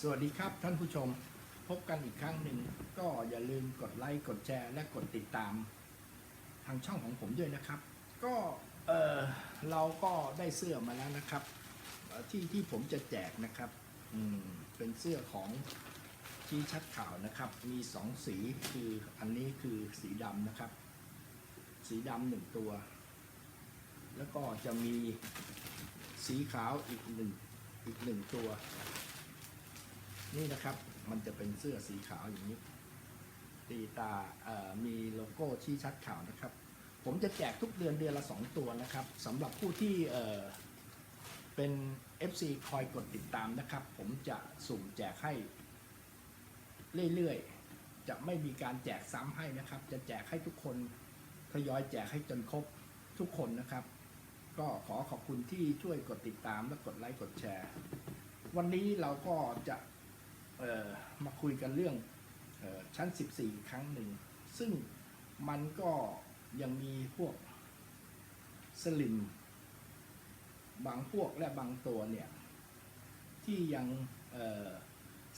สวัสดีครับท่านผู้ชมพบกันอีกครั้งหนึ่ง ก็อย่าลืมกดไลค์กดแชร์ และกดติดตาม ทางช่องของผมด้วยนะครับ ก็เออเราก็ได้เสื้อมาแล้วนะครับ ที่ที่ผมจะแจกนะครับอืมเป็นเสื้อของชี้ชัดข่าวนะครับ มีสองสีคืออันนี้คือสีดำนะครับ สีดำหนึ่งตัว แล้วก็จะมีสีขาวอีกหนึ่งอีกหนึ่งตัว นี่นะครับ มันจะเป็นเสื้อสีขาวอย่างนี้ ตีตามีโลโก้ชี้ชัดขาวนะครับ ผมจะแจกทุกเดือนเดือนละ 2 ตัวนะครับสำหรับผู้ที่เป็น FC คอยกดติดตามนะครับ ผมจะสุ่มแจกให้ เรื่อยๆ จะไม่มีการแจกซ้ำให้นะครับ จะแจกให้ทุกคนทยอยแจกให้จนครบทุกคนนะครับ ก็ขอขอบคุณที่ช่วยกดติดตามและกดไลค์กดแชร์ วันนี้เราก็จะ มาคุยกันเรื่องออชั้น 14อีกครั้งหนึ่ง ซึ่งมันก็ยังมีพวกสลิมบางพวกและบางตัวเนี่ย ที่ยัง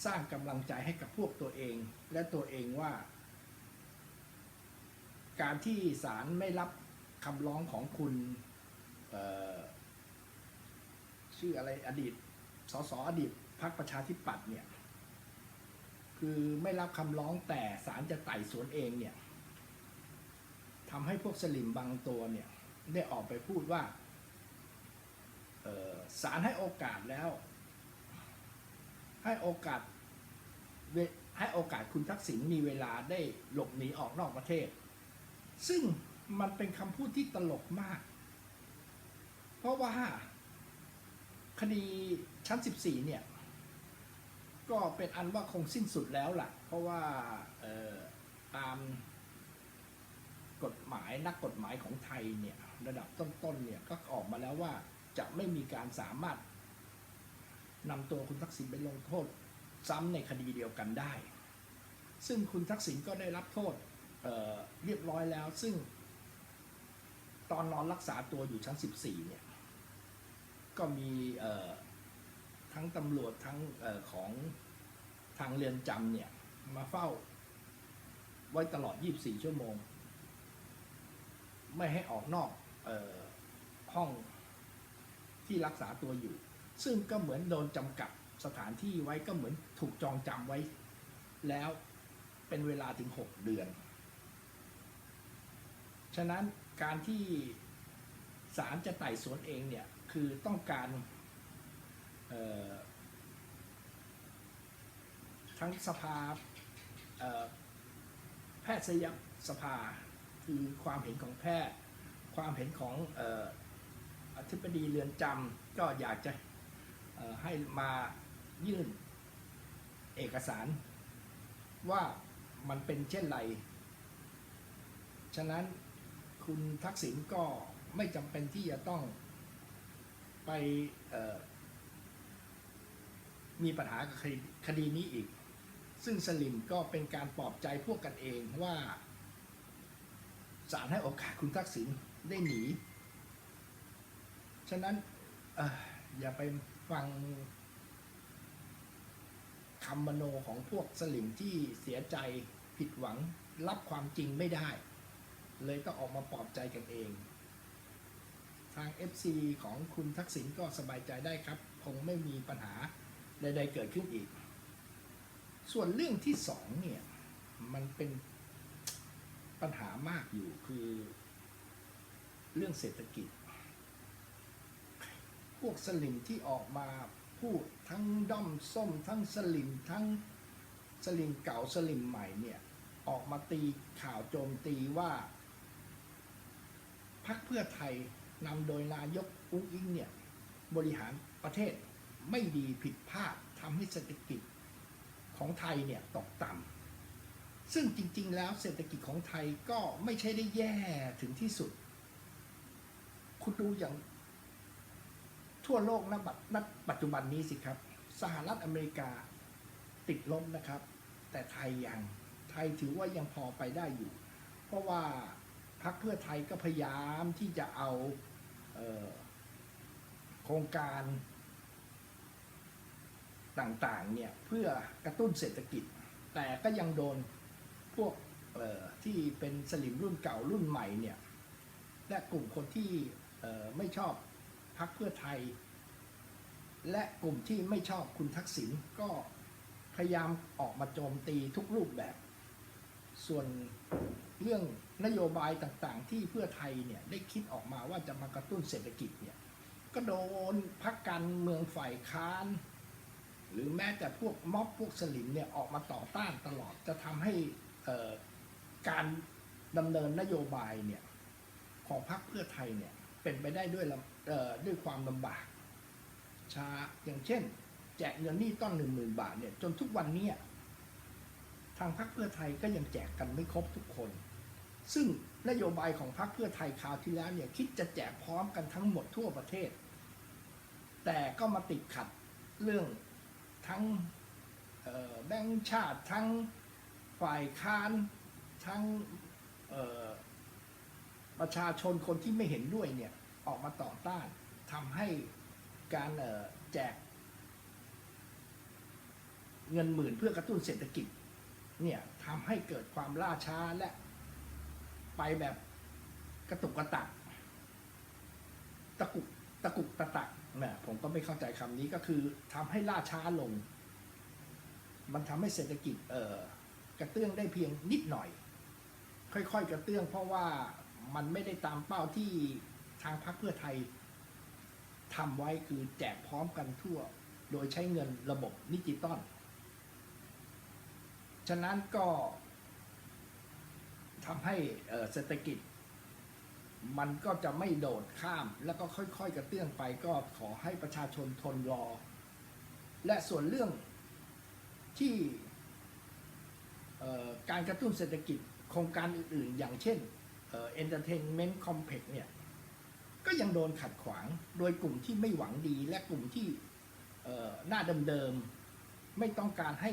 สร้างกำลังใจให้กับพวกตัวเอง และตัวเองว่า การที่ศาลไม่รับคำร้องของคุณชื่ออะไรอดีตสสอดีตพรรคประชาธิปัตย์เนี่ย คือไม่รับคำร้องแต่ศาลจะไต่สวนเองเนี่ยทำให้พวกสลิมบางตัวเนี่ยได้ออกไปพูดว่าศาลให้โอกาสแล้ว ให้โอกาสให้โอกาสคุณทักษิณมีเวลาได้หลบหนีออกนอกประเทศ ซึ่งมันเป็นคำพูดที่ตลกมาก เพราะว่าคดีชั้น 14 เนี่ย ก็เป็นอันว่าคงสิ้นสุดแล้วล่ะ เพราะว่าตามกฎหมายนักกฎหมายของไทยเนี่ยระดับต้นๆเนี่ยก็ออกมาแล้วว่าจะไม่มีการสามารถนำตัวคุณทักษิณไปลงโทษซ้ำในคดีเดียวกันได้ ซึ่งคุณทักษิณก็ได้รับโทษเเรียบร้อยแล้ว ซึ่งตอนนอนรักษาตัวอยู่ชั้น 14 เนี่ย ก็มีทั้งตำรวจทั้งออของ ทางเรือนจำเนี่ย มาเฝ้า ไว้ตลอด 24 ชั่วโมง ไม่ให้ออกนอกออห้องที่รักษาตัวอยู่ ซึ่งก็เหมือนโดนจำกัดสถานที่ไว้ก็เหมือนถูกจองจำไว้ แล้วเป็นเวลาถึง 6 เดือน ฉะนั้นการที่ศาลจะไต่สวนเองเนี่ย คือต้องการ ทั้งสภาแพทยสภาคือความเห็นของแพทย์ ความเห็นของออธิบดีเรือนจำก็อยากจะให้มายื่นเอกสารว่ามันเป็นเช่นไร ฉะนั้นคุณทักษิณก็ไม่จำเป็นที่จะต้องไปมีปัญหากับคดีนี้อีก ซึ่งสลิมก็เป็นการปลอบใจพวกกันเองว่าศาลให้โอกาสคุณทักษิณได้หนี ฉะนั้นอออย่าไปฟังคำมโนของพวกสลิมที่เสียใจผิดหวังรับความจริงไม่ได้ เลยต้องออกมาปลอบใจกันเอง ทาง FC ของคุณทักษิณก็สบายใจได้ครับ คงไม่มีปัญหาใดๆเกิดขึ้นอีก ส่วนเรื่องที่สองเนี่ย มันเป็นปัญหามากอยู่คือ เรื่องเศรษฐกิจ พวกสลิมที่ออกมาพูดทั้งด้อมส้ม ทั้งสลิมทั้งสลิมเก่าสลิมใหม่เนี่ย ออกมาตีข่าวโจมตีว่าพักเพื่อไทยนำโดยนายกอุ้งอิงเนี่ย บริหารประเทศไม่ดีผิดพลาดทำให้เศรษฐกิจ ของไทยเนี่ยตกต่ำซึ่งจริงๆ แล้วเศรษฐกิจของไทยก็ไม่ใช่ได้แย่ถึงที่สุด คุณดูอย่างทั่วโลกนะบัดณปัจจุบันนี้สิครับ สหรัฐอเมริกาติดลบนะครับ แต่ไทยยังไทยถือว่ายังพอไปได้อยู่ เพราะว่าพรรคเพื่อไทยก็พยายามที่จะเอาเออโครงการ ต่างๆเนี่ยเพื่อกระตุ้นเศรษฐกิจ แต่ก็ยังโดนพวกที่เป็นสลิมรุ่นเก่ารุ่นใหม่เนี่ยและกลุ่มคนที่ไม่ชอบพรรคเพื่อไทย และกลุ่มที่ไม่ชอบคุณทักษิณก็พยายามออกมาโจมตีทุกรูปแบบ ส่วนเรื่องนโยบายต่างๆ ที่เพื่อไทยเนี่ยได้คิดออกมาว่าจะมากระตุ้นเศรษฐกิจเนี่ยก็โดนพักการเมืองฝ่ายค้าน หรือแม้แต่พวกม็อบพวกสลิมเนี่ยออกมาต่อต้านตลอดจะทำให้การดำเนินนโยบายเนี่ยของพรรคเพื่อไทยเนี่ยเป็นไปได้ด้วยด้วยความลำบากช้าอย่างเช่น แจกเงินหนี้ต้นหนึ่งหมื่นบาทเนี่ยจนทุกวันนี้ทางพรรคเพื่อไทยก็ยังแจกกันไม่ครบทุกคน ซึ่งนโยบายของพรรคเพื่อไทยคราวที่แล้วเนี่ยคิดจะแจกพร้อมกันทั้งหมดทั่วประเทศ แต่ก็มาติดขัดเรื่อง ทั้งแบงก์ชาติทั้งฝ่ายค้านทั้งประชาชนคนที่ไม่เห็นด้วยเนี่ยออกมาต่อต้านทำให้การแจกเงินหมื่นเพื่อกระตุ้นเศรษฐกิจเนี่ยทำให้เกิดความล่าช้าและไปแบบกระตุกกระตักตะกุกตะกุกตะตัก นี่ยผมก็ไม่เข้าใจคำนี้ก็คือทำให้ล่าช้าลง มันทำให้เศรษฐกิจเออกระเตื้องได้เพียงนิดหน่อย ค่อยๆ กระเตื้องเพราะว่ามันไม่ได้ตามเป้าที่ทางพรรคเพื่อไทยทำไว้คือแจกพร้อมกันทั่ว โดยใช้เงินระบบดิจิตอลฉะนั้นก็ทำให้เศรษฐกิจ มันก็จะไม่โดดข้าม แล้วก็ค่อยๆ กระเตื้องไปก็ขอให้ประชาชนทนรอ และส่วนเรื่องที่การกระตุ้นเศรษฐกิจโครงการอื่นๆ อย่างเช่นเอ่อ entertainment complex เนี่ย ก็ยังโดนขัดขวางโดยกลุ่มที่ไม่หวังดีและกลุ่มที่หน้าเดิมๆ ไม่ต้องการให้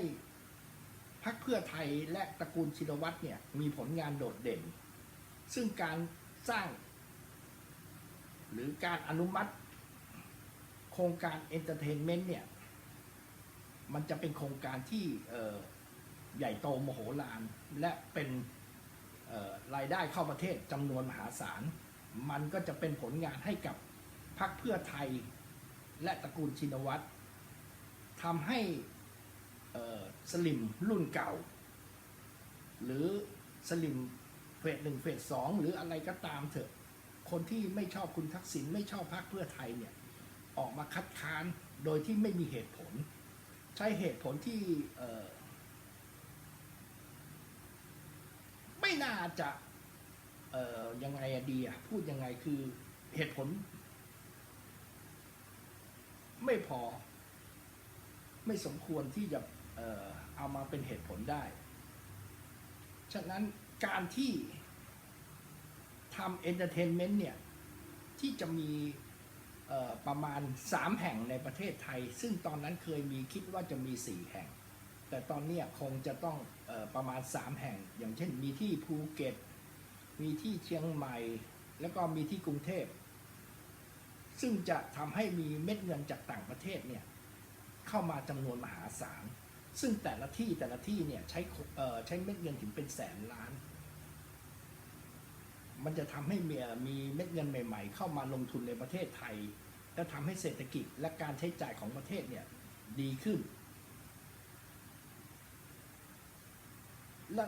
พรรคเพื่อไทยและตระกูลชินวัตรเนี่ย มีผลงานโดดเด่น ซึ่งการ สร้าง หรือการอนุมัติ โครงการเอนเตอร์เทนเมนต์เนี่ย มันจะเป็นโครงการที่ใหญ่โตมโหฬารและเป็นรายได้เข้าประเทศจำนวนมหาศาล มันก็จะเป็นผลงานให้กับพรรคเพื่อไทยและตระกูลชินวัตรทำให้สลิมรุ่นเก่า หรือสลิม เฟสหนึ่งเฟสสองหรืออะไรก็ตามเถอะ คนที่ไม่ชอบคุณทักษิณไม่ชอบพรรคเพื่อไทยเนี่ยออกมาคัดค้านโดยที่ไม่มีเหตุผล ใช้เหตุผลที่ไม่น่าจะยังไงอะดีอะพูดยังไงคือเหตุผล ไม่พอ ไม่สมควรที่จะเอามาเป็นเหตุผลได้ ฉะนั้น การที่ทำเอนเตอร์เทนเมนต์เนี่ย ที่จะมีประมาณ 3 แห่งในประเทศไทย ซึ่งตอนนั้นเคยมีคิดว่าจะมี 4 แห่ง แต่ตอนเนี้คงจะต้องออประมาณ 3 แห่ง อย่างเช่นมีที่ภูเก็ต มีที่เชียงใหม่ แล้วก็มีที่กรุงเทพ ซึ่งจะทำให้มีเม็ดเงินจากต่างประเทศเนี่ย เข้ามาจำนวนมหาศาล ซึ่งแต่ละที่แต่ละที่เนี่ยใช้ใช้เม็ดเงินถึงเป็นแสนล้าน มันจะทำให้มีมีเม็ดเงินใหม่ ๆ เข้ามาลงทุนในประเทศไทย และทำให้เศรษฐกิจและการใช้จ่ายของประเทศเนี่ยดีขึ้น และ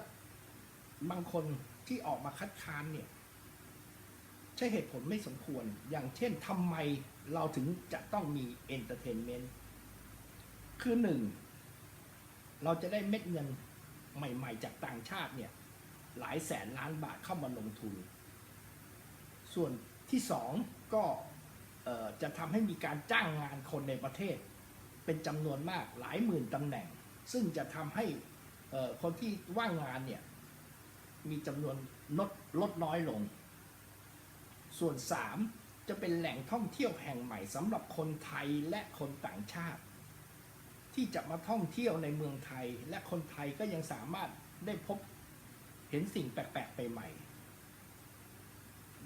บางคนที่ออกมาคัดค้านเนี่ยใช่เหตุผลไม่สมควร อย่างเช่นทำไมเราถึงจะต้องมีเอนเตอร์เทนเมนต์คือหนึ่งเราจะได้เม็ดเงินใหม่ ๆ จากต่างชาติเนี่ยหลายแสนล้านบาทเข้ามาลงทุน ส่วนที่สองก็จะทำให้มีการจ้างงานคนในประเทศ เป็นจำนวนมากหลายหมื่นตำแหน่ง ซึ่งจะทำให้คนที่ว่างงานเนี่ยมีจำนวนลดลดน้อยลง ส่วนสามจะเป็นแหล่งท่องเที่ยวแห่งใหม่สำหรับคนไทยและคนต่างชาติ ที่จะมาท่องเที่ยวในเมืองไทยและคนไทยก็ยังสามารถได้พบเห็นสิ่งแปลกๆไปใหม่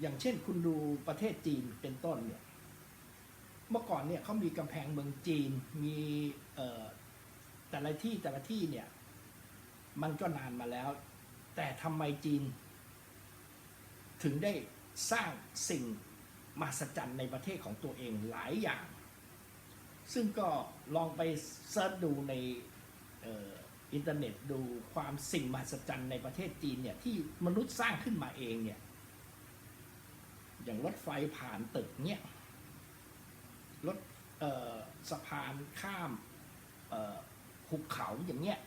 อย่างเช่นคุณดูประเทศจีนเป็นต้นเนี่ย เมื่อก่อนเนี่ยเขามีกำแพงเมืองจีน มีแต่ละที่แต่ละที่เนี่ย มันก็นานมาแล้ว แต่ทำไมจีน ถึงได้สร้างสิ่งมหัศจรรย์ในประเทศของตัวเองหลายอย่าง ซึ่งก็ลองไปเซิร์ชดูในอินเทอร์เน็ตดูความสิ่งมหัศจรรย์ในประเทศจีนเนี่ยที่มนุษย์สร้างขึ้นมาเองเนี่ย อย่างรถไฟผ่านตึกเนี่ยรถสะพานข้ามหุบเขาอย่างเงี้ย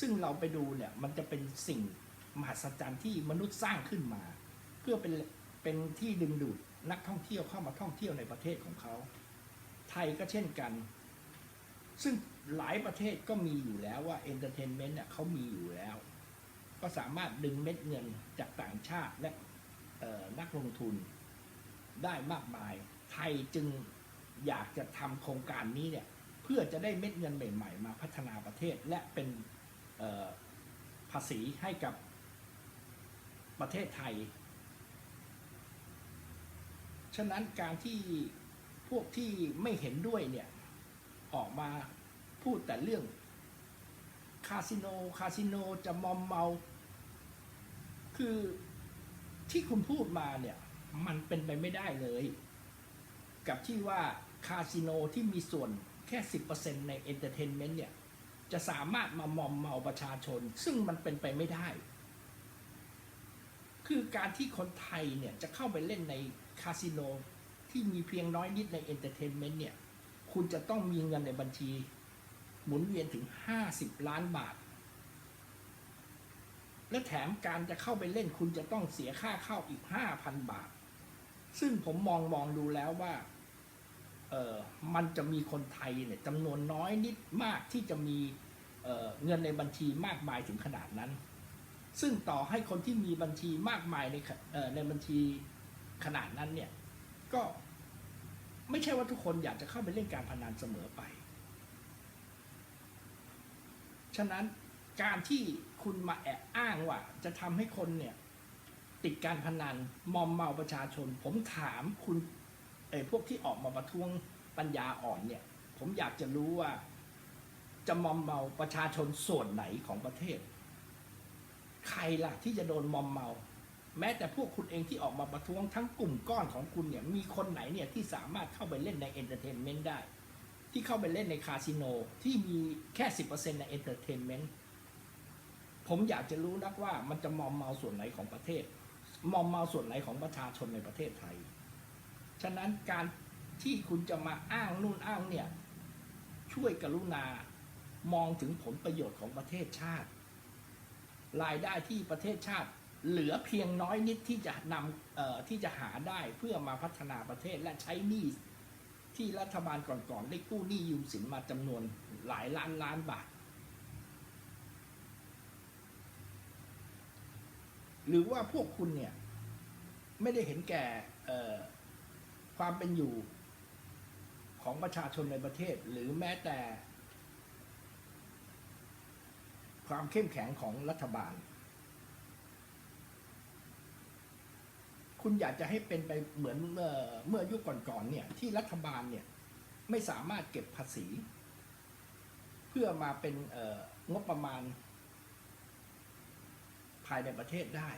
ซึ่งเราไปดูเนี่ยมันจะเป็นสิ่งมหัศจรรย์ที่มนุษย์สร้างขึ้นมา เพื่อเป็นเป็นที่ดึงดูดนักท่องเที่ยวเข้ามาท่องเที่ยวในประเทศของเขา ไทยก็เช่นกัน ซึ่งหลายประเทศก็มีอยู่แล้วว่าเอนเตอร์เทนเมนต์เนี่ยเขามีอยู่แล้ว ก็สามารถดึงเม็ดเงินจากต่างชาติและนักลงทุน ได้มากมาย ไทยจึงอยากจะทำโครงการนี้เนี่ยเพื่อจะได้เม็ดเงินใหม่ ๆ มาพัฒนาประเทศและเป็นภาษีให้กับประเทศไทย ฉะนั้นการที่พวกที่ไม่เห็นด้วยเนี่ยออกมาพูดแต่เรื่องคาสิโน คาสิโนจะมอมเมา คือที่คุณพูดมาเนี่ย มันเป็นไปไม่ได้เลย กับที่ว่าคาสิโนที่มีส่วนแค่ 10%ในเอนเตอร์เทนเมนต์เนี่ย จะสามารถมามอมเมาประชาชน ซึ่งมันเป็นไปไม่ได้ คือการที่คนไทยเนี่ย จะเข้าไปเล่นในคาสิโนที่มีเพียงน้อยนิดในเอนเตอร์เทนเมนต์เนี่ย คุณจะต้องมีเงินในบัญชี หมุนเวียนถึง 50 ล้านบาท และแถมการจะเข้าไปเล่นคุณจะต้องเสียค่าเข้าอีก 5,000 บาท ซึ่งผมมองมองดูแล้วว่า เออมันจะมีคนไทยเนี่ยจำนวนน้อยนิดมากที่จะมีเเงินในบัญชีมากมายถึงขนาดนั้น ซึ่งต่อให้คนที่มีบัญชีมากมายในในบัญชีขนาดนั้นเนี่ย ก็ไม่ใช่ว่าทุกคนอยากจะเข้าไปเล่นการพนันเสมอไป ฉะนั้นการที่คุณมาแอบอ้างว่าจะทำให้คนเนี่ย ติดการพนันมอมเมาประชาชน ผมถามคุณไอ้พวกที่ออกมาประท้วงปัญญาอ่อนเนี่ย ผมอยากจะรู้ว่า จะมอมเมาประชาชนส่วนไหนของประเทศ ใครล่ะที่จะโดนมอมเมา แม้แต่พวกคุณเองที่ออกมาประท้วงทั้งกลุ่มก้อนของคุณเนี่ย มีคนไหนเนี่ยที่สามารถเข้าไปเล่นในเอนเตอร์เทนเมนต์ได้ ที่เข้าไปเล่นในคาสิโนที่มีแค่สิบเปอร์เซ็นต์ในเอนเตอร์เทนเมนต์ผมอยากจะรู้นักว่ามันจะมอมเมาส่วนไหนของประเทศ มอมเมาส่วนไหนของประชาชนในประเทศไทย ฉะนั้นการที่คุณจะมาอ้างนู่นอ้างเนี่ย ช่วยกรุณามองถึงผลประโยชน์ของประเทศชาติ รายได้ที่ประเทศชาติ เหลือเพียงน้อยนิดที่จะนำที่จะหาได้เพื่อมาพัฒนาประเทศและใช้หนี้ที่รัฐบาลก่อนๆได้กู้หนี้ยืมสินมาจำนวนหลายล้านล้านบาท หรือว่าพวกคุณเนี่ย ไม่ได้เห็นแก่ความเป็นอยู่ของประชาชนในประเทศ หรือแม้แต่ ความเข้มแข็งของรัฐบาล คุณอยากจะให้เป็นไปเหมือนเมื่อเมื่อยุคก่อนๆเนี่ย ที่รัฐบาลเนี่ย ไม่สามารถเก็บภาษี เพื่อมาเป็นเอ่องบประมาณ ภายในประเทศได้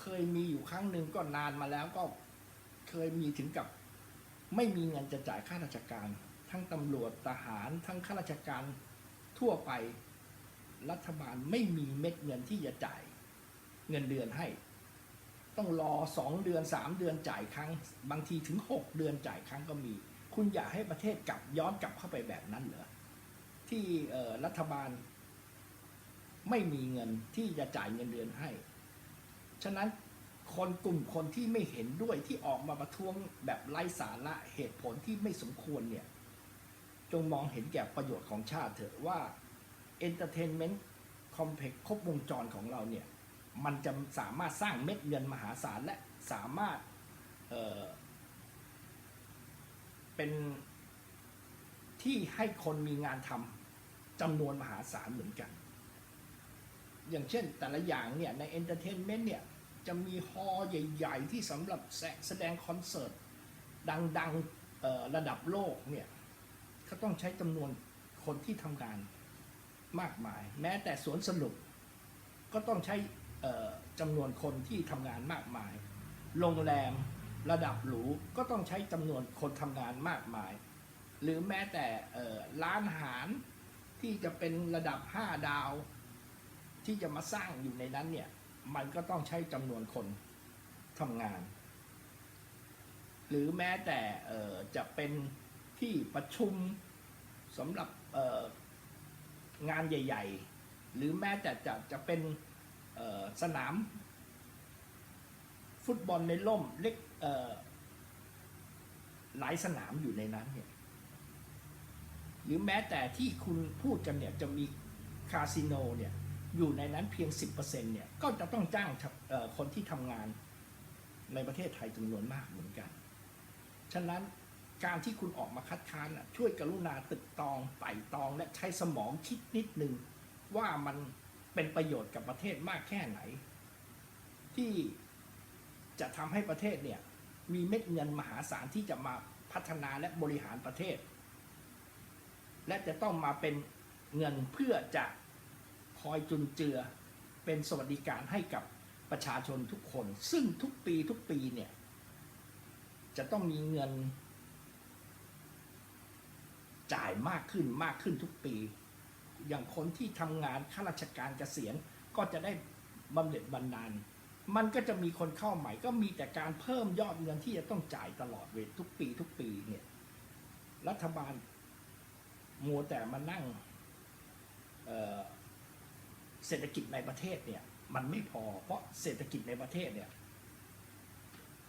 เคยมีอยู่ครั้งหนึ่งก็นานมาแล้วก็เคยมีถึงกับ ไม่มีเงินจะจ่ายค่าราชการ ทั้งตำรวจทหารทั้งข้าราชการทั่วไป รัฐบาลไม่มีเม็ดเงินที่จะจ่าย เงินเดือนให้ ต้องรอสองเดือนสามเดือนจ่ายครั้ง บางทีถึงหกเดือนจ่ายครั้งก็มี คุณอยากให้ประเทศกลับย้อนกลับเข้าไปแบบนั้นเหรอที่รัฐบาล ไม่มีเงินที่จะจ่ายเงินเดือนให้ ฉะนั้นคนกลุ่มคนที่ไม่เห็นด้วยที่ออกมาประท้วงแบบไร้สาระเหตุผลที่ไม่สมควรเนี่ย จงมองเห็นแก่ประโยชน์ของชาติเถอะว่าเอนเตอร์เทนเมนต์คอมเพล็กซ์ครบวงจรของเราเนี่ย มันจะสามารถสร้างเม็ดเงินมหาศาลและสามารถเอ่อเป็นที่ให้คนมีงานทำจำนวนมหาศาลเหมือนกัน อย่างเช่นแต่ละอย่างเนี่ยในเอนเตอร์เทนเมนต์เนี่ยจะมีฮอล์ใหญ่ ๆ ที่สำหรับแสดงคอนเสิร์ตดังๆระดับโลกเนี่ยเขาต้องใช้จำนวนคนที่ทำงานมากมาย แม้แต่สวนสนุกก็ต้องใช้จำนวนคนที่ทำงานมากมาย โรงแรมระดับหรูก็ต้องใช้จำนวนคนทำงานมากมาย หรือแม้แต่ร้านอาหารที่จะเป็นระดับ 5 ดาว ที่จะมาสร้างอยู่ในนั้นเนี่ย มันก็ต้องใช้จำนวนคนทำงาน หรือแม้แต่จะเป็นที่ประชุมสำหรับงานใหญ่ ๆ หรือแม้แต่จะจะเป็นสนาม ฟุตบอลในร่มเล็กหลายสนามอยู่ในนั้นเนี่ยหรือแม้แต่ที่คุณพูดกันเนี่ยจะมีคาสิโนเนี่ย อยู่ในนั้นเพียง 10%เนี่ยก็จะต้องจ้างคนที่ทำงานในประเทศไทยจำนวนมากเหมือนกัน ฉะนั้นการที่คุณออกมาคัดค้านช่วยกรุณาตึกตองไต่ตองและใช้สมองคิดนิดนึง ว่ามันเป็นประโยชน์กับประเทศมากแค่ไหน ที่จะทำให้ประเทศเนี่ยมีเม็ดเงินมหาศาลที่จะมาพัฒนาและบริหารประเทศ และจะต้องมาเป็นเงินเพื่อจะ คอยจุนเจือเป็นสวัสดิการให้กับประชาชนทุกคน ซึ่งทุกปีทุกปีเนี่ย จะต้องมีเงิน จ่ายมากขึ้นมากขึ้นทุกปี อย่างคนที่ทำงานข้าราชการเกษียณก็จะได้บำเหน็จบำนาญมันก็จะมีคนเข้าใหม่ก็มีแต่การเพิ่มยอดเงินที่จะต้องจ่ายตลอดเวลทุกปีทุกปีเนี่ย รัฐบาลมัวแต่มานั่ง เอ่อ เศรษฐกิจในประเทศเนี่ยมันไม่พอเพราะเศรษฐกิจในประเทศเนี่ย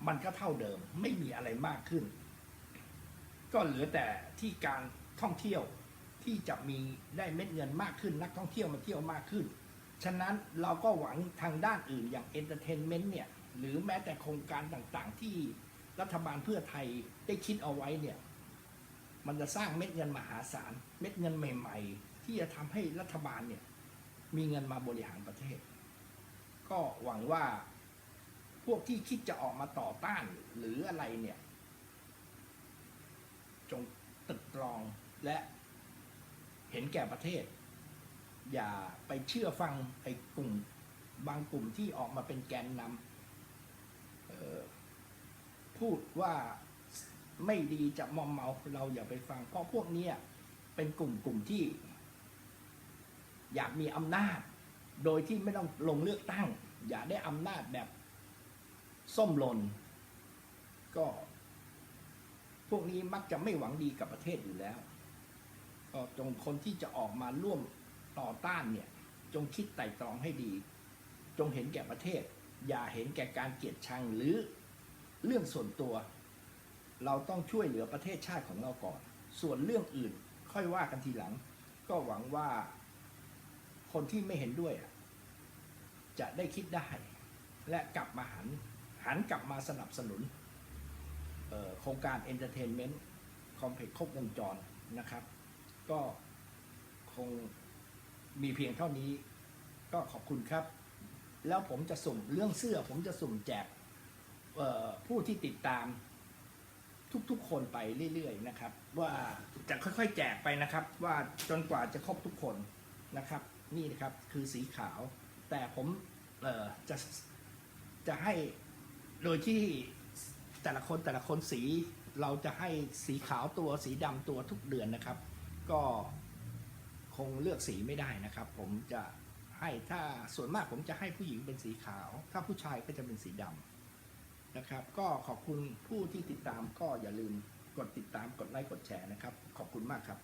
มันก็เท่าเดิมไม่มีอะไรมากขึ้น ก็เหลือแต่ที่การท่องเที่ยวที่จะมีได้เม็ดเงินมากขึ้น นักท่องเที่ยวมาเที่ยวมากขึ้น ฉะนั้นเราก็หวังทางด้านอื่นอย่างเอนเตอร์เทนเมนต์เนี่ยหรือแม้แต่โครงการต่างๆ ที่รัฐบาลเพื่อไทยได้คิดเอาไว้เนี่ย มันจะสร้างเม็ดเงินมหาศาล เม็ดเงินใหม่ ๆ ที่จะทำให้รัฐบาลเนี่ย มีเงินมาบริหารประเทศ ก็หวังว่าพวกที่คิดจะออกมาต่อต้านหรืออะไรเนี่ย จงตึกตรองและเห็นแก่ประเทศ อย่าไปเชื่อฟังไอ้กลุ่มบางกลุ่มที่ออกมาเป็นแกนนำออพูดว่าไม่ดีจะมอมเมาเราอย่าไปฟัง เพราะพวกนี้เป็นกลุ่มกลุ่มที่ อยากมีอำนาจ โดยที่ไม่ต้องลงเลือกตั้ง อยากได้อำนาจแบบส้มหลนก็ พวกนี้มักจะไม่หวังดีกับประเทศอยู่แล้วก็จงคนที่จะออกมาร่วมต่อต้านเนี่ย จงคิดไต่ตรองให้ดี จงเห็นแก่ประเทศ อย่าเห็นแก่การเกลียดชังหรือเรื่องส่วนตัว เราต้องช่วยเหลือประเทศชาติของเราก่อน ส่วนเรื่องอื่นค่อยว่ากันทีหลัง ก็หวังว่า คนที่ไม่เห็นด้วยจะได้คิดได้ และกลับมาหันหันกลับมาสนับสนุนโครงการ Entertainment Complex ครบวงจรนะครับ ก็คงมีเพียงเท่านี้ก็ขอบคุณครับ แล้วผมจะสุ่มเรื่องเสื้อ ผมจะสุ่มแจกผู้ที่ติดตามทุกๆ คนไปเรื่อยๆนะครับ ว่าจะค่อยๆ แจกไปนะครับ ว่าจนกว่าจะครบทุกคนนะครับ นี่นะครับคือสีขาว แต่ผมจะจะให้โดยที่แต่ละคนแต่ละคนสีเราจะให้สีขาวตัวสีดำตัวทุกเดือนนะครับ ก็คงเลือกสีไม่ได้นะครับ ผมจะให้ถ้าส่วนมากผมจะให้ผู้หญิงเป็นสีขาว ถ้าผู้ชายก็จะเป็นสีดำนะครับ ก็ขอบคุณผู้ที่ติดตามก็อย่าลืมกดติดตามกดไลค์กดแชร์นะครับ ขอบคุณมากครับ